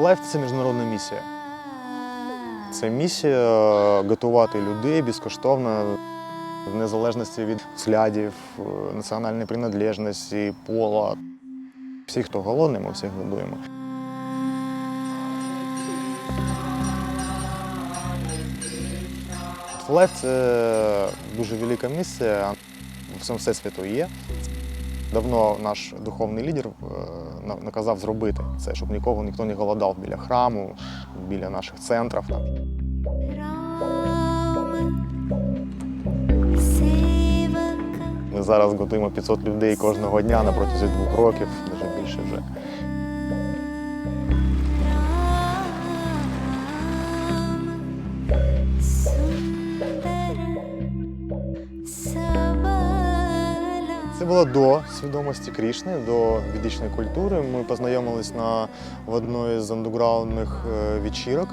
Life – це міжнародна місія. Це місія готувати людей безкоштовно, в незалежності від взглядів, е, національної приналежності, пола. Всі, хто голодний, ми всіх годуємо. Life – це дуже велика місія, в всьому всесвіту є. Давно наш духовний лідер е, наказав зробити це, щоб нікого ніхто не голодав біля храму, біля наших центрів. Ми зараз готуємо 500 людей кожного дня на протязі двох років, навіть більше вже. Це було до свідомості Крішни, до ведичної культури. Ми познайомились на в одної з андеграундних е, вечірок.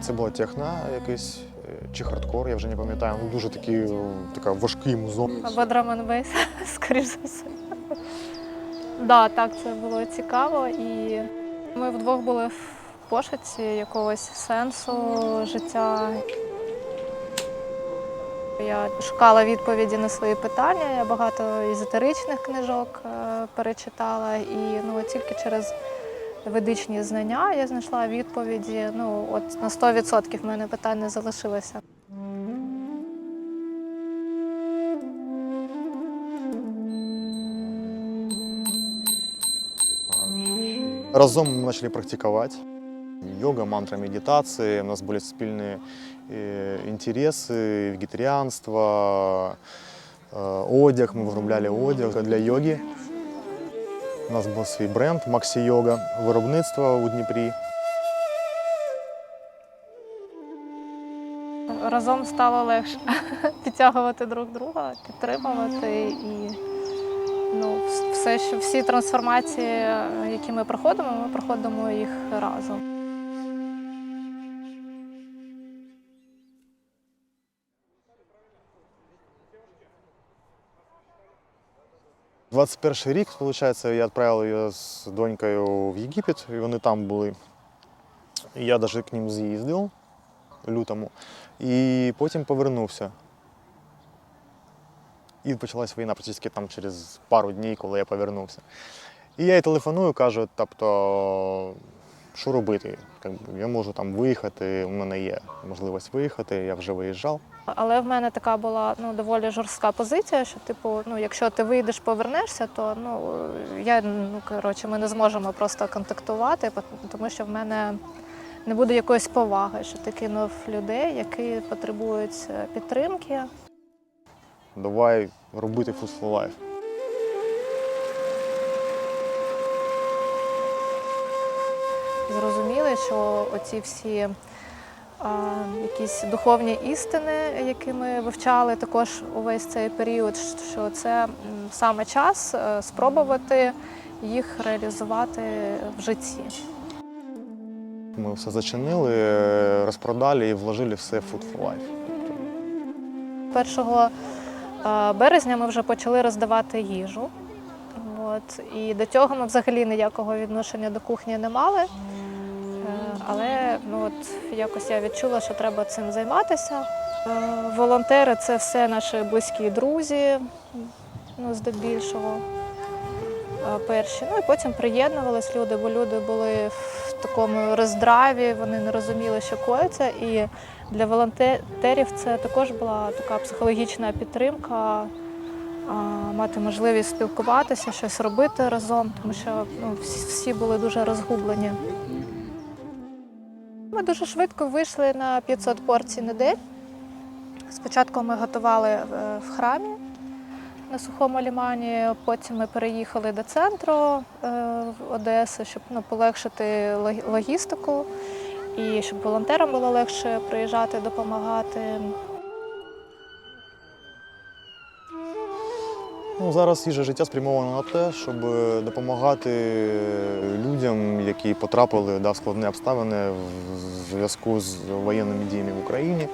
Це була техна якийсь е, чи хардкор, я вже не пам'ятаю. Ну, дуже такий, е, така важкий музон. Або драманбейс, скоріш за все. Да, так, це було цікаво. І ми вдвох були в пошуці якогось сенсу життя. Я шукала відповіді на свої питання. Я багато езотеричних книжок е, перечитала, і ну, тільки через ведичні знання я знайшла відповіді. Ну, от на 100% в мене питань не залишилося. Разом ми почали практикувати. Йога, мантра, медитації. У нас були спільні е, інтереси, вегетаріанство, е, одяг. Ми виробляли одяг для йоги. У нас був свій бренд Максі Йога, виробництво у Дніпрі. Разом стало легше підтягувати друг друга, підтримувати і ну, все, що всі трансформації, які ми проходимо, ми проходимо їх разом. – 21 рік, виходить, я відправив її з донькою в Єгипет, і вони там були. Я навіть к ним з'їздив лютому. І потім повернувся. І почалась війна практично там через пару днів, коли я повернувся. І я їй телефоную, кажу, тобто, що робити? Я можу там виїхати, у мене є можливість виїхати, я вже виїжджав. Але в мене така була ну, доволі жорстка позиція, що типу, ну, якщо ти вийдеш, повернешся, то ну, я, ну, коротше, ми не зможемо просто контактувати, тому що в мене не буде якоїсь поваги, що ти кинув людей, які потребують е, підтримки. Давай робити Food зрозуміли, що оці всі а, якісь духовні істини, які ми вивчали також увесь цей період, що це саме час е, спробувати їх реалізувати в житті. Ми все зачинили, е, розпродали і вложили все в Food for Life. 1 е, березня ми вже почали роздавати їжу. От. І до цього ми взагалі ніякого відношення до кухні не мали. Е, Але ну, от, якось я відчула, що треба цим займатися. Е, Волонтери це все наші близькі друзі, ну, здебільшого. е, Перші. Ну і потім приєднувались люди, бо люди були в такому роздраві, вони не розуміли, що коїться. І для волонтерів це також була така психологічна підтримка, мати можливість спілкуватися, щось робити разом, тому що ну, всі, всі були дуже розгублені. Ми дуже швидко вийшли на 500 порцій на день. Спочатку ми готували е, в храмі на сухому лімані, потім ми переїхали до центру е, Одеси, щоб ну, полегшити логістику і щоб волонтерам було легше приїжджати, допомагати. Ну, зараз їжа життя спрямовано на те, щоб допомагати людям, які потрапили да, в складні обставини в зв'язку з воєнними діями в Україні.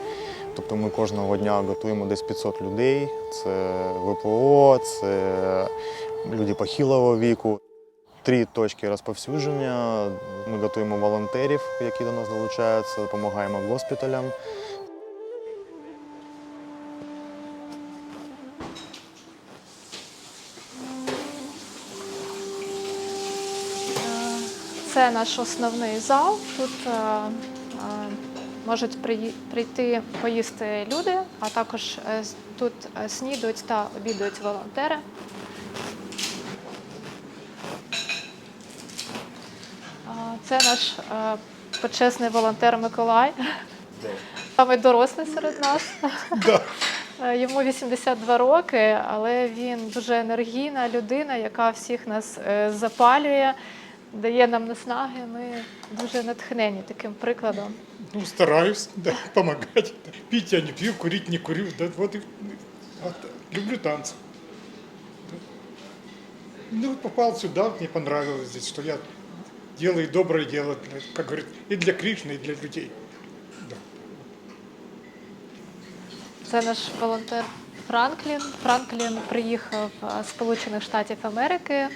Тобто ми кожного дня готуємо десь 500 людей. Це ВПО, це люди похилого віку. три точки розповсюдження. Ми готуємо волонтерів, які до нас долучаються, допомагаємо госпіталям. Це наш основний зал. Тут е, е, можуть прийти поїсти люди, а також е, тут снідають та обідають волонтери. Це наш почесний волонтер Миколай. Саме дорослий серед нас. Йому 82 роки, але він дуже енергійна людина, яка всіх нас запалює, дає нам наснаги. Ми дуже натхнені таким прикладом. Ну, стараюсь, да, помогать. Да. Пить я не пью, курить не курю. Да, вот и, вот, люблю танцы. Ну, попал сюда, мне понравилось здесь, что я делаю доброе дело, для, как говорит, и для Кришны, и для людей. Да. Це наш волонтер Франклін. Франклін приїхав з Сполучених Штатів Америки.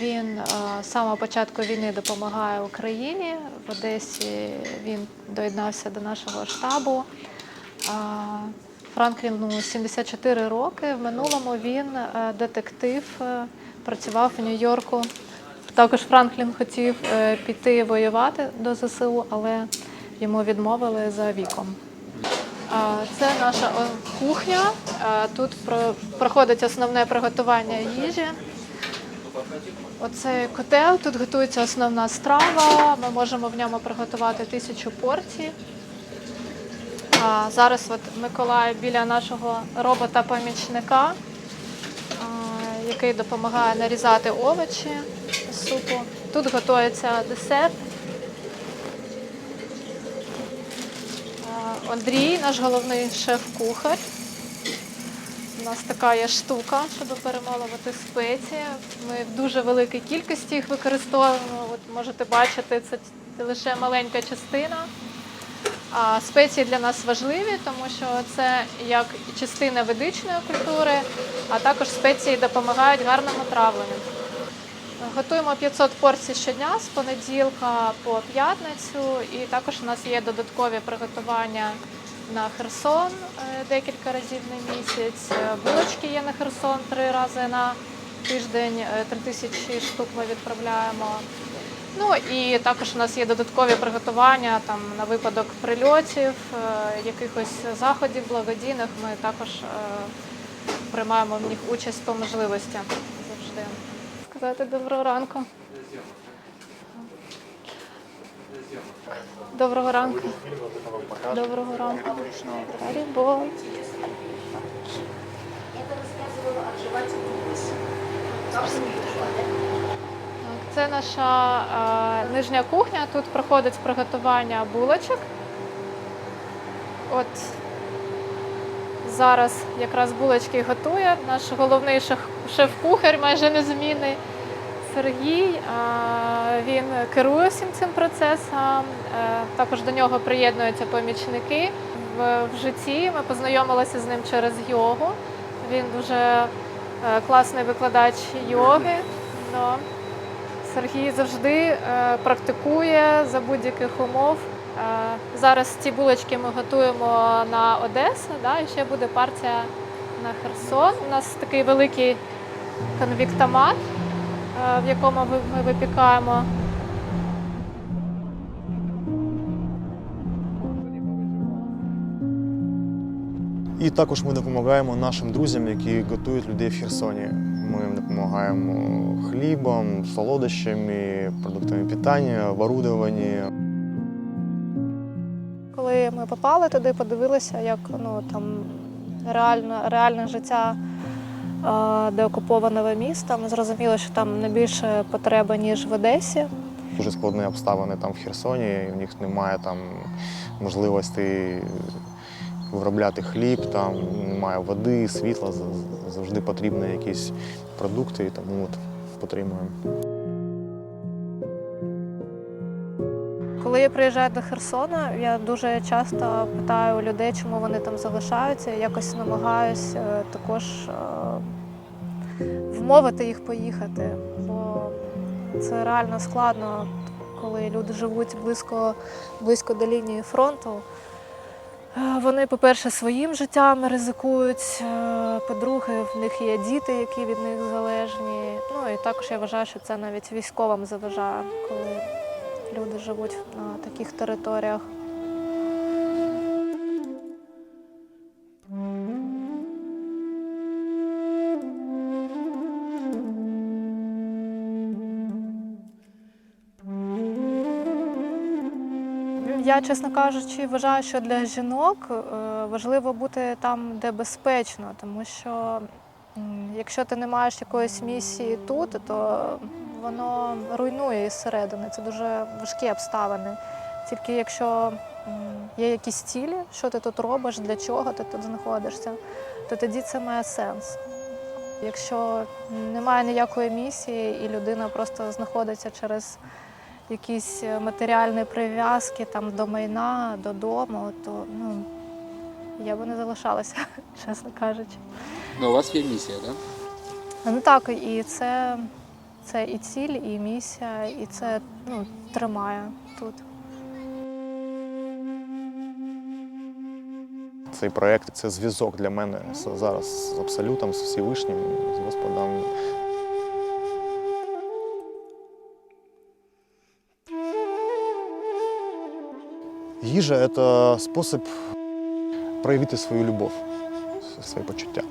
Він е, з самого початку війни допомагає Україні. В Одесі він доєднався до нашого штабу. А, Франкліну 74 роки. В минулому він е, детектив, е, працював у Нью-Йорку. Також Франклін хотів е, піти воювати до ЗСУ, але йому відмовили за віком. Це наша кухня. Тут про- проходить основне приготування їжі. Оце котел, тут готується основна страва. Ми можемо в ньому приготувати тисячу порцій. А зараз от Миколай біля нашого робота-помічника, який допомагає нарізати овочі супу. Тут готується десерт. Андрій, наш головний шеф-кухар. У нас така є штука, щоб перемалувати спеції. Ми в дуже великій кількості їх використовуємо. От можете бачити, це лише маленька частина. А спеції для нас важливі, тому що це як частина ведичної культури, а також спеції допомагають гарному травленню. Готуємо 500 порцій щодня з понеділка по п'ятницю, і також у нас є додаткові приготування на Херсон е, декілька разів на місяць. Е, Булочки є на Херсон три рази на тиждень, е, три тисячі штук ми відправляємо. Ну і також у нас є додаткові приготування там на випадок прильотів, якихось заходів благодійних. Ми також приймаємо в них участь по можливості завжди. Сказати доброго ранку. Доброго ранку. Доброго ранку. Так, Це наша е, нижня кухня. Тут проходить приготування булочок. От зараз якраз булочки готує наш головний шеф- шеф-кухар, майже незмінний Сергій. Е, Він керує всім цим процесом. Е, Також до нього приєднуються помічники. В, житті ми познайомилися з ним через йогу. Він дуже е, класний викладач йоги. Сергій завжди практикує за будь-яких умов. Зараз ці булочки ми готуємо на Одесу, да, і ще буде партія на Херсон. У нас такий великий конвіктомат, в якому ми випікаємо. І також ми допомагаємо нашим друзям, які готують людей в Херсоні. Ми їм допомагаємо хлібом, солодощами, продуктами питання, оборудовані. Коли ми попали туди, подивилися, як ну там реально реальне життя е, деокупованого міста. Ми зрозуміли, що там не більше потреби, ніж в Одесі. Дуже складні обставини там в Херсоні. У них немає там можливості виробляти хліб, там немає води, світла. Завжди потрібні якісь продукти, і тому от підтримуємо. Коли я приїжджаю до Херсона, я дуже часто питаю людей, чому вони там залишаються. Якось намагаюся е, також вмовити їх поїхати. Бо Це реально складно, коли люди живуть близько, близько до лінії фронту. Е, Вони, по-перше, своїм життям ризикують. е, По-друге, в них є діти, які від них залежні. Ну і також я вважаю, що це навіть військовим заважає, коли люди живуть на таких територіях. Я, чесно кажучи, вважаю, що для жінок е, важливо бути там, де безпечно, тому що якщо ти не маєш якоїсь місії тут, то воно руйнує із середини. Це дуже важкі обставини. Тільки якщо є якісь цілі, що ти тут робиш, для чого ти тут знаходишся, то тоді це має сенс. Якщо немає ніякої місії, і людина просто знаходиться через якісь е, матеріальні прив'язки там до майна, додому, то ну я би не залишалася, чесно кажучи. Ну, у вас є місія, так? Ну так, і це, це і ціль, і місія, і це ну, тримає тут. Цей проєкт це зв'язок для мене зараз з Абсолютом, з Всевишнім, з Господом. Їжа це спосіб проявити свою любов, своє почуття.